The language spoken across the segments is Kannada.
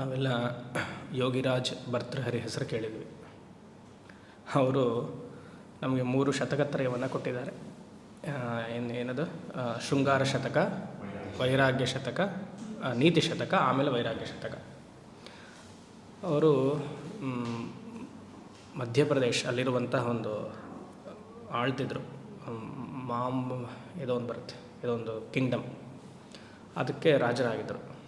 ನಾವೆಲ್ಲ ಯೋಗಿರಾಜ್ ಭರ್ತೃಹರಿ ಹೆಸರು ಕೇಳಿದ್ವಿ. ಅವರು ನಮಗೆ ಮೂರು ಶತಕತ್ರಯವನ್ನು ಕೊಟ್ಟಿದ್ದಾರೆ. ಏನು ಏನದು? ಶೃಂಗಾರ ಶತಕ, ವೈರಾಗ್ಯ ಶತಕ ನೀತಿ ಶತಕ, ಆಮೇಲೆ ವೈರಾಗ್ಯ ಶತಕ. ಅವರು ಮಧ್ಯಪ್ರದೇಶ ಅಲ್ಲಿರುವಂತಹ ಒಂದು ಆಳ್ತಿದ್ರು. ಮಾಮ್ ಏನೋ ಒಂದು ಬರುತ್ತೆ. ಇದೊಂದು ಕಿಂಗ್ಡಮ್. ಅದಕ್ಕೆ ರಾಜರಾಗಿದ್ದರು.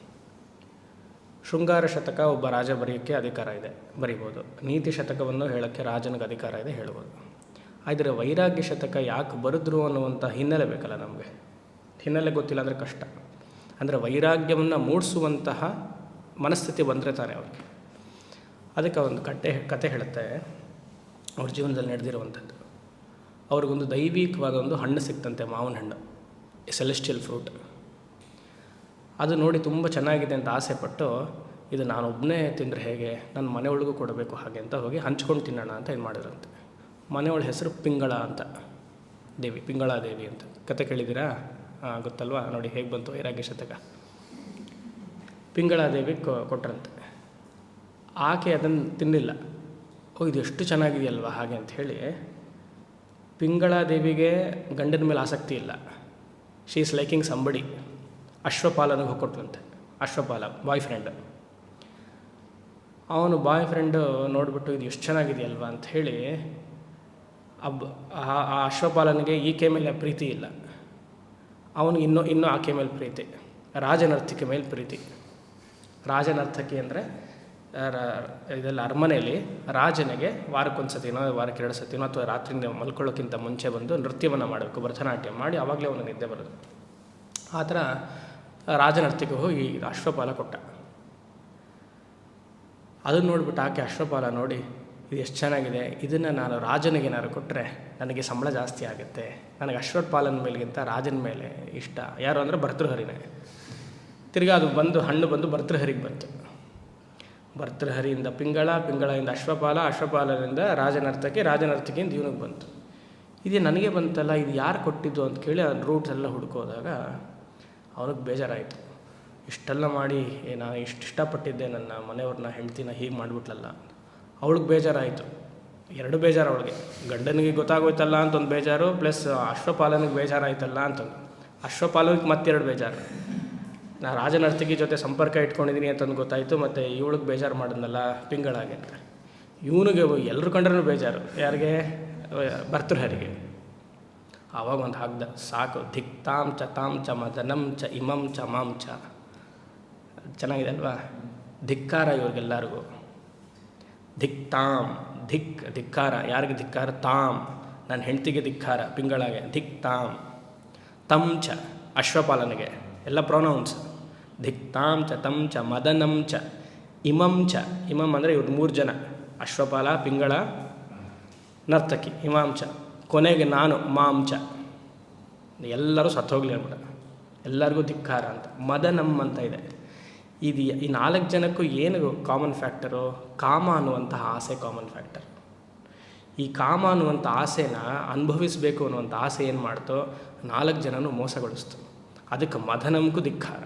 ಶೃಂಗಾರ ಶತಕ ಒಬ್ಬ ರಾಜ ಬರೆಯೋಕ್ಕೆ ಅಧಿಕಾರ ಇದೆ, ಬರಿಬೋದು. ನೀತಿ ಶತಕವನ್ನು ಹೇಳೋಕ್ಕೆ ರಾಜನಿಗೆ ಅಧಿಕಾರ ಇದೆ ಹೇಳ್ಬೋದು ಆದರೆ ವೈರಾಗ್ಯ ಶತಕ ಯಾಕೆ ಬರೆದ್ರು ಅನ್ನುವಂಥ ಹಿನ್ನೆಲೆ ಬೇಕಲ್ಲ ನಮಗೆ. ಹಿನ್ನೆಲೆ ಗೊತ್ತಿಲ್ಲ ಅಂದರೆ ಕಷ್ಟ. ಅಂದರೆ ವೈರಾಗ್ಯವನ್ನು ಮೂಡಿಸುವಂತಹ ಮನಸ್ಥಿತಿ ಬಂದರೆ ತಾನೇ ಅವ್ರಿಗೆ. ಅದಕ್ಕೆ ಒಂದು ಕಟ್ಟೆ, ಕತೆ ಹೇಳುತ್ತೆ, ಅವ್ರ ಜೀವನದಲ್ಲಿ ನಡೆದಿರುವಂಥದ್ದು. ಅವ್ರಿಗೊಂದು ದೈವಿಕವಾದ ಒಂದು ಹಣ್ಣು ಸಿಕ್ತಂತೆ, ಮಾವಿನ ಹಣ್ಣು ಸೆಲೆಸ್ಟಿಯಲ್ ಫ್ರೂಟ್ ಅದು ನೋಡಿ ತುಂಬ ಚೆನ್ನಾಗಿದೆ ಅಂತ ಆಸೆ ಪಟ್ಟು ಇದು ನಾನೊಬ್ಬನೇ ತಿಂದರೆ ಹೇಗೆ, ನನ್ನ ಮನೆಯೊಳಗೂ ಕೊಡಬೇಕು ಹಾಗೆ ಅಂತ ಹೋಗಿ ಹಂಚ್ಕೊಂಡು ತಿನ್ನೋಣ ಅಂತ ಏನು ಮಾಡಿದ್ರಂತೆ. ಮನೆಯೊಳ ಹೆಸರು ಪಿಂಗಳ ಅಂತ, ದೇವಿ, ಪಿಂಗಳ ದೇವಿ ಅಂತ. ಕತೆ ಕೇಳಿದ್ದೀರಾ? ಗೊತ್ತಲ್ವಾ? ನೋಡಿ ಹೇಗೆ ಬಂತು ಐರಾಗ್ಯ ಶತಕ ಪಿಂಗಳ ದೇವಿ ಕೊಟ್ರಂತೆ. ಆಕೆ ಅದನ್ನು ತಿನ್ನಲಿಲ್ಲ ಓ, ಇದು ಎಷ್ಟು ಚೆನ್ನಾಗಿದೆಯಲ್ವ ಹಾಗೆ ಅಂತ ಹೇಳಿ ಪಿಂಗಳ ದೇವಿಗೆ ಗಂಡನ ಮೇಲೆ ಆಸಕ್ತಿ ಇಲ್ಲ. ಶೀ ಈಸ್ ಲೈಕಿಂಗ್ ಸಂಬಡಿ ಅಶ್ವಪಾಲನಿಗೆ ಹೋಗ್ಕೊಟ್ಲಂತೆ ಅಶ್ವಪಾಲ ಬಾಯ್ ಫ್ರೆಂಡ್ ಅವನು ಬಾಯ್ ಫ್ರೆಂಡು ನೋಡಿಬಿಟ್ಟು ಇದು ಎಷ್ಟು ಚೆನ್ನಾಗಿದೆಯಲ್ವಾ ಅಂತ ಹೇಳಿ, ಅಬ್, ಆ ಆ ಅಶ್ವಪಾಲನಿಗೆ ಈಕೆ ಮೇಲೆ ಪ್ರೀತಿ ಇಲ್ಲ. ಅವನಿಗೆ ಇನ್ನೂ ಇನ್ನೂ ಆಕೆ ಮೇಲೆ ಪ್ರೀತಿ, ರಾಜನರ್ತಕಿ ಮೇಲೆ ಪ್ರೀತಿ. ರಾಜನರ್ತಕಿ ಅಂದರೆ ಇದೆಲ್ಲ ಅರಮನೆಯಲ್ಲಿ ರಾಜನಿಗೆ ವಾರಕ್ಕೊಂದು ಸತಿನೋ ವಾರಕ್ಕೆ ಎರಡು ಸತಿನೋ ಅಥವಾ ರಾತ್ರಿಯಿಂದ ಮಲ್ಕೊಳ್ಳೋಕ್ಕಿಂತ ಮುಂಚೆ ಬಂದು ನೃತ್ಯವನ್ನು ಮಾಡಬೇಕು, ಭರತನಾಟ್ಯ ಮಾಡಿ ಆವಾಗಲೇ ಅವನಿಗೆ ನಿದ್ದೆ ಬರೋದು ಆ ಥರ ರಾಜನರ್ತಿಗೆ ಹೋಗಿ ಅಶ್ವಪಾಲ ಕೊಟ್ಟ. ಅದನ್ನು ನೋಡಿಬಿಟ್ಟು ಆಕೆ ಅಶ್ವಪಾಲ ನೋಡಿ, ಇದು ಎಷ್ಟು ಚೆನ್ನಾಗಿದೆ, ಇದನ್ನು ನಾನು ರಾಜನಿಗೆ ಏನಾದ್ರು ಕೊಟ್ಟರೆ ನನಗೆ ಸಂಬಳ ಜಾಸ್ತಿ ಆಗುತ್ತೆ, ನನಗೆ ಅಶ್ವತ್ಪಾಲನ ಮೇಲೆಗಿಂತ ರಾಜನ ಮೇಲೆ ಇಷ್ಟ, ಯಾರು ಅಂದರೆ ಭರ್ತೃಹರಿನೇ. ತಿರ್ಗಾ ಅದು ಬಂದು, ಹಣ್ಣು ಬಂದು ಭರ್ತೃಹರಿಗೆ ಬಂತು. ಭರ್ತೃಹರಿಯಿಂದ ಪಿಂಗಳ ಪಿಂಗಳಿಂದ ಅಶ್ವಪಾಲ, ಅಶ್ವಪಾಲರಿಂದ ರಾಜನರ್ತಕಿ ರಾಜನರ್ತಕಿಯಿಂದ ಇವನಿಗೆ ಬಂತು. ಇದು ನನಗೆ ಬಂತಲ್ಲ, ಇದು ಯಾರು ಕೊಟ್ಟಿದ್ದು ಅಂತ ಕೇಳಿ ರೂಟ್ಸ್ ಎಲ್ಲ ಹುಡ್ಕೋದಾಗ ಅವನಿಗೆ ಬೇಜಾರಾಯಿತು. ಇಷ್ಟೆಲ್ಲ ಮಾಡಿ, ಏ, ನಾನು ಇಷ್ಟು ಇಷ್ಟಪಟ್ಟಿದ್ದೆ, ನನ್ನ ಮನೆಯವ್ರನ್ನ, ಹೆಂಡ್ತಿನ ಹೀಗೆ ಮಾಡಿಬಿಟ್ಲಲ್ಲ. ಅವಳಿಗೆ ಬೇಜಾರಾಯಿತು. ಎರಡು ಬೇಜಾರು ಅವಳಿಗೆ. ಗಂಡನಿಗೆ ಗೊತ್ತಾಗೋಯ್ತಲ್ಲ ಅಂತ ಒಂದು ಬೇಜಾರು, ಪ್ಲಸ್ ಅಶ್ವಪಾಲನಿಗೆ ಬೇಜಾರಾಯ್ತಲ್ಲ ಅಂತಂದು. ಅಶ್ವಪಾಲನಿಗೆ ಮತ್ತೆರಡು ಬೇಜಾರು. ನಾನು ರಾಜನರ್ತಕಿ ಜೊತೆ ಸಂಪರ್ಕ ಇಟ್ಕೊಂಡಿದ್ದೀನಿ ಅಂತಂದು ಗೊತ್ತಾಯಿತು, ಮತ್ತು ಇವಳಿಗೆ ಬೇಜಾರು ಮಾಡಿದ್ನಲ್ಲ ಪಿಂಗಳಾಗೆ ಅಂತ. ಇವನಿಗೆ ಎಲ್ಲರೂ ಕಂಡ್ರೂ ಬೇಜಾರು. ಯಾರಿಗೆ? ಭರ್ತೃಹರಿಗೆ. ಆವಾಗ ಒಂದು ಹಾಕ್ದ, ಸಾಕು. ಧಿಕ್ ತಾಂ ಚ ತಾಂ ಚ ಮದನಂ ಚ ಇಮಂ ಚ ಮಾಂ ಚ. ಚೆನ್ನಾಗಿದೆ ಅಲ್ವಾ? ಧಿಕ್ಕಾರ ಇವ್ರಿಗೆಲ್ಲರಿಗೂ. ಧಿಕ್ ತಾಮ್ ಧಿಕ್ ಧಿಕ್ಕಾರ. ಯಾರಿಗೆ ಧಿಕ್ಕಾರ? ತಾಮ್ ನನ್ನ ಹೆಂಡ್ತಿಗೆ ಧಿಕ್ಕಾರ, ಪಿಂಗಳಾಗೆ. ಧಿಕ್ ತಾಮ್ ತಂ ಚ, ಅಶ್ವಪಾಲನಿಗೆ. ಎಲ್ಲ ಪ್ರೊನೌನ್ಸ್. ಧಿಕ್ ತಾಂ ಚ, ತಂ ಚ, ಮದನಂ ಚ, ಇಮಂ ಚ. ಇಮಂ ಅಂದರೆ ಇವ್ರು ಮೂರು ಜನ. ಅಶ್ವಪಾಲ, ಪಿಂಗಳ, ನರ್ತಕಿ ಹಿಮಾಂಚ ಕೊನೆಗೆ ನಾನು ಮಾಂಚ. ಎಲ್ಲರೂ ಸತ್ತೋಗ್ಲಿ ಅಂದ್ಬಿಡ ಎಲ್ಲರಿಗೂ ಧಿಕ್ಕಾರ ಅಂತ. ಮದನಂ ಅಂತ ಇದೆ. ಇದು ಈ ನಾಲ್ಕು ಜನಕ್ಕೂ ಏನು ಕಾಮನ್ ಫ್ಯಾಕ್ಟರು ಕಾಮ ಅನ್ನುವಂತಹ ಆಸೆ ಕಾಮನ್ ಫ್ಯಾಕ್ಟರ್ ಈ ಕಾಮ ಅನ್ನುವಂಥ ಆಸೆನ ಅನುಭವಿಸಬೇಕು ಅನ್ನುವಂಥ ಆಸೆ ಏನು ಮಾಡ್ತೋ, ನಾಲ್ಕು ಜನನೂ ಮೋಸಗೊಳಿಸ್ತು. ಅದಕ್ಕೆ ಮದನಮ್ಗೂ ಧಿಕ್ಕಾರ.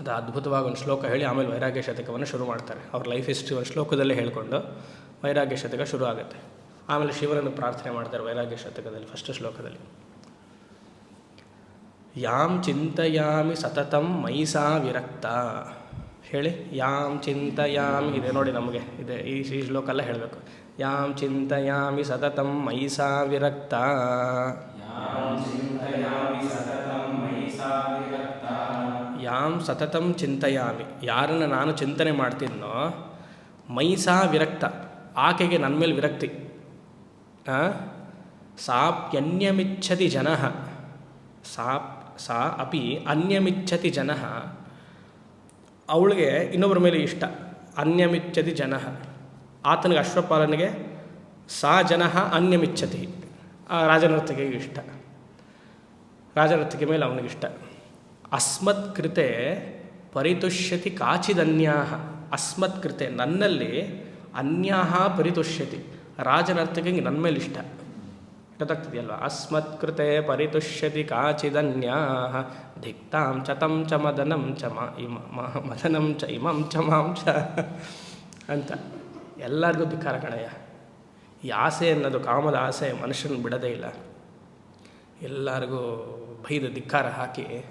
ಅದು ಅದ್ಭುತವಾಗಿ ಒಂದು ಶ್ಲೋಕ ಹೇಳಿ ಆಮೇಲೆ ವೈರಾಗ್ಯ ಶತಕವನ್ನು ಶುರು ಮಾಡ್ತಾರೆ. ಅವ್ರ ಲೈಫ್ ಹಿಸ್ಟ್ರಿ ಒಂದು ಶ್ಲೋಕದಲ್ಲೇ ಹೇಳಿಕೊಂಡು ವೈರಾಗ್ಯ ಶತಕ ಶುರು ಆಗುತ್ತೆ ಆಮೇಲೆ ಶಿವನನ್ನು ಪ್ರಾರ್ಥನೆ ಮಾಡ್ತಾರೆ ವೈರಾಗ್ಯ ಶತಕದಲ್ಲಿ ಫಸ್ಟ್ ಶ್ಲೋಕದಲ್ಲಿ. ಯಾಂ ಚಿಂತಯಾಮಿ ಸತತಂ ಮೈಸಾ ವಿರಕ್ತ. ಹೇಳಿ ಯಾಂ ಚಿಂತಯಾಮಿ ಇದೆ ನೋಡಿ ನಮಗೆ ಇದೆ ಈ ಶ್ರೀ ಶ್ಲೋಕ ಎಲ್ಲ ಹೇಳಬೇಕು. ಯಾಂ ಚಿಂತಯಾಮಿ ಸತತಂ ಮೈಸಾ ವಿರಕ್ತ. ಯಾಂ ಸತತಂ ಚಿಂತಯಾಮಿ ಯಾರನ್ನು ನಾನು ಚಿಂತನೆ ಮಾಡ್ತೀನೋ ಮೈಸಾ ವಿರಕ್ತ ಆಕೆಗೆ ನನ್ನ ಮೇಲೆ ವಿರಕ್ತಿ? ಸಾಪ್ಯನ್ಯಮಿಚ್ಛತಿ ಜನ. ಸಾಪ್, ಸಾ ಅಪಿ ಅನ್ಯಮಿಚ್ಛತಿ ಜನ. ಅವಳಿಗೆ ಇನ್ನೊಬ್ಬರ ಮೇಲೆ ಇಷ್ಟ. ಅನ್ಯಮಿಚ್ಛತಿ ಜನ. ಆತನಿಗೆ ಅಶ್ವಪಾಲನಿಗೆ ಸಾ ಜನ ಅನ್ಯಮಿಚ್ಛತಿ. ಆ ರಾಜನರ್ತಕಿಗೆ ಇಷ್ಟ. ರಾಜನರ್ತಕಿ ಮೇಲೆ ಅವನಿಗಿಷ್ಟ ಅಸ್ಮತ್ ಕೃತೆ ಪರಿತುಷ್ಯತಿ ಕಾಚಿದನ್ಯಾ ಅಸ್ಮತ್ ಕೃತೆ ನನ್ನಲ್ಲಿ ಅನ್ಯಾಹ ಪರಿತುಷ್ಯತಿ. ರಾಜನರ್ತಕಿಗೆ ನನ್ನ ಮೇಲೆ ಇಷ್ಟ. ಗೊತ್ತಾಗ್ತಿದೆಯಲ್ವ? ಅಸ್ಮತ್ಕೃತೆ ಪರಿತುಷ್ಯತಿ ಕಾಚಿದನ್ಯಾ ಧಿಕ್ತಾಂ ಚತಂ ಚ ಮದನಂ ಚ ಮಾ ಇಮ ಮದನಂ ಚ ಇಮಂ ಚ ಮಾಂ ಚ ಅಂತ. ಎಲ್ಲರಿಗೂ ಧಿಕ್ಕಾರ ಕಣಯ್ಯ. ಈ ಆಸೆ ಅನ್ನೋದು ಕಾಮದ ಆಸೆ ಮನುಷ್ಯನ ಬಿಡದೇ ಇಲ್ಲ. ಎಲ್ಲರಿಗೂ ಬೈದು ಧಿಕ್ಕಾರ ಹಾಕಿ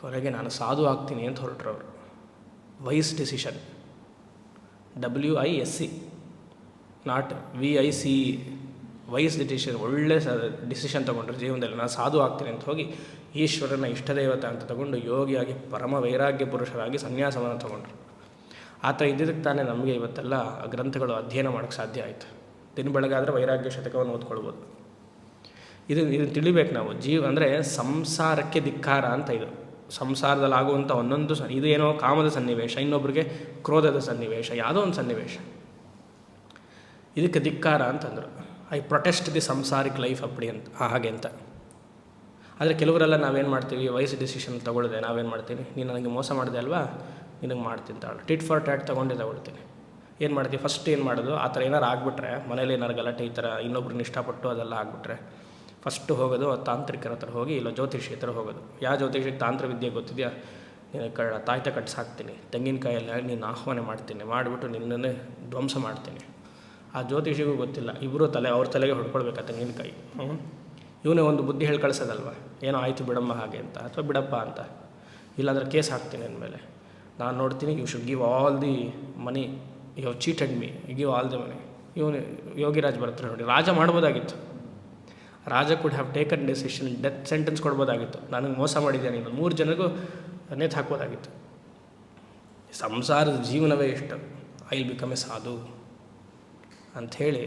ಕೊನೆಗೆ ನಾನು ಸಾಧು ಆಗ್ತೀನಿ ಅಂತ ಹೊರಟ್ರು ಅವರು. Wise decision W I S C not V I C wise decision ಒಳ್ಳೆ ಡಿಸಿಷನ್ ತೊಗೊಂಡ್ರೆ ಜೀವನದಲ್ಲಿ. ನಾನು ಸಾಧು ಆಗ್ತೀನಿ ಅಂತ ಹೋಗಿ ಈಶ್ವರನ ಇಷ್ಟದೇವತೆ ಅಂತ ತಗೊಂಡು ಯೋಗಿಯಾಗಿ ಪರಮ ವೈರಾಗ್ಯ ಪುರುಷರಾಗಿ ಸನ್ಯಾಸವನ್ನು ತಗೊಂಡ್ರು. ಆ ಥರ ಇದ್ದಿದ್ದಕ್ಕೆ ತಾನೇ ನಮಗೆ ಇವತ್ತೆಲ್ಲ ಗ್ರಂಥಗಳು ಅಧ್ಯಯನ ಮಾಡೋಕ್ಕೆ ಸಾಧ್ಯ ಆಯಿತು. ದಿನ ಬೆಳಗಾದರೆ ವೈರಾಗ್ಯ ಶತಕವನ್ನು ಓದ್ಕೊಳ್ಬೋದು. ಇದು ಇದು ತಿಳಿಬೇಕು ನಾವು. ಜೀವ ಅಂದರೆ ಸಂಸಾರಕ್ಕೆ ಧಿಕ್ಕಾರ ಅಂತ ಇದು. ಸಂಸಾರದಲ್ಲಿ ಆಗುವಂಥ ಒಂದೊಂದು ಸ, ಇದು ಏನೋ ಕಾಮದ ಸನ್ನಿವೇಶ ಇನ್ನೊಬ್ಬರಿಗೆ ಕ್ರೋಧದ ಸನ್ನಿವೇಶ, ಯಾವುದೋ ಒಂದು ಸನ್ನಿವೇಶ. ಇದಕ್ಕೆ ಧಿಕ್ಕಾರ ಅಂತಂದರು. ಐ ಪ್ರೊಟೆಸ್ಟ್ ದಿ ಸಂಸಾರಿಕ್ ಲೈಫ್ ಅಪ್ಪಡಿ ಅಂತ ಹಾಗೆ ಅಂತ. ಆದರೆ ಕೆಲವರೆಲ್ಲ ನಾವೇನು ಮಾಡ್ತೀವಿ ವಯಸ್ಸು ಡಿಸಿಷನ್ ತೊಗೊಳ್ದೆ, ನಾವೇನು ಮಾಡ್ತೀವಿ? ನೀನು ನನಗೆ ಮೋಸ ಮಾಡಿದೆ ಅಲ್ವಾ? ನಿನಗೆ ಮಾಡ್ತೀನಿ ತಾಳು ಟಿಟ್ ಫಾರ್ ಟ್ಯಾಟ್ ತೊಗೊಂಡೇ ತಗೊಳ್ತೀನಿ ಏನು ಮಾಡ್ತೀವಿ ಫಸ್ಟ್ ಏನು ಮಾಡೋದು? ಆ ಥರ ಏನಾರು ಆಗಿಬಿಟ್ರೆ, ಮನೇಲಿ ಏನಾರು ಗಲಾಟೆ ಈ ಥರ ಇನ್ನೊಬ್ರನ್ನ ಇಷ್ಟಪಟ್ಟು ಅದೆಲ್ಲ ಆಗಿಬಿಟ್ರೆ, ಫಸ್ಟು ಹೋಗೋದು ತಾಂತ್ರಿಕರ ಹತ್ರ ಹೋಗಿ, ಇಲ್ಲ ಜ್ಯೋತಿಷಿ ಹತ್ರ ಹೋಗೋದು. ಯಾವ ಜ್ಯೋತಿಷಿಗೆ ತಾಂತ್ರ ವಿದ್ಯೆ ಗೊತ್ತಿದೆಯಾ? ಕ, ತಾಯ್ತ ಕಟ್ಸಾಕ್ತೀನಿ. ತೆಂಗಿನಕಾಯಲ್ಲಿ ನೀನು ಆಹ್ವಾನ ಮಾಡ್ತೀನಿ. ಮಾಡಿಬಿಟ್ಟು ನಿನ್ನನ್ನೇ ಧ್ವಂಸ ಮಾಡ್ತೀನಿ. ಆ ಜ್ಯೋತಿಷಿಗೂ ಗೊತ್ತಿಲ್ಲ. ಇಬ್ಬರು ತಲೆ, ಅವ್ರ ತಲೆಗೆ ಹೊಡ್ಕೊಳ್ಬೇಕು ತೆಂಗಿನಕಾಯಿ ಹ್ಞೂ? ಇವನೇ ಒಂದು ಬುದ್ಧಿ ಹೇಳಿ ಕಳಿಸೋದಲ್ವ ಏನೋ ಆಯಿತು ಬಿಡಮ್ಮ ಹಾಗೆ ಅಂತ, ಅಥವಾ ಬಿಡಪ್ಪ ಅಂತ. ಇಲ್ಲಾಂದ್ರೆ ಕೇಸ್ ಹಾಕ್ತೀನಿ ಅಂದಮೇಲೆ. ನಾನು ನೋಡ್ತೀನಿ you should give all the money you have cheated me give all the money ಇವನು, ಯೋಗಿರಾಜ್ ಬರ್ತಾರೆ ನೋಡಿ. ರಾಜ ಮಾಡ್ಬೋದಾಗಿತ್ತು. ರಾಜ could have taken decision death sentence ಕೊಡ್ಬೋದಾಗಿತ್ತು. ನನಗೆ ಮೋಸ ಮಾಡಿದ್ದೆ ನೀನು ಮೂರು ಜನಗೂ ನೇತು ಹಾಕ್ಬೋದಾಗಿತ್ತು. ಸಂಸಾರದ ಜೀವನವೇ ಇಷ್ಟ. ಐ ವಿಲ್ ಬಿಕಮ್ ಎ ಸಾಧು. ಅಂಥೇಳಿ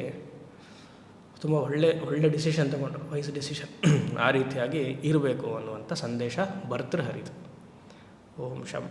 ತುಂಬ ಒಳ್ಳೆ ಒಳ್ಳೆ ಡಿಸಿಷನ್ ತಗೊಂಡ್ರು ವಯಸ್ಸು ಡಿಸಿಷನ್ ಆ ರೀತಿಯಾಗಿ ಇರಬೇಕು ಅನ್ನುವಂಥ ಸಂದೇಶ ಭರ್ತೃಹರಿದು ಓಂ ಶಂ.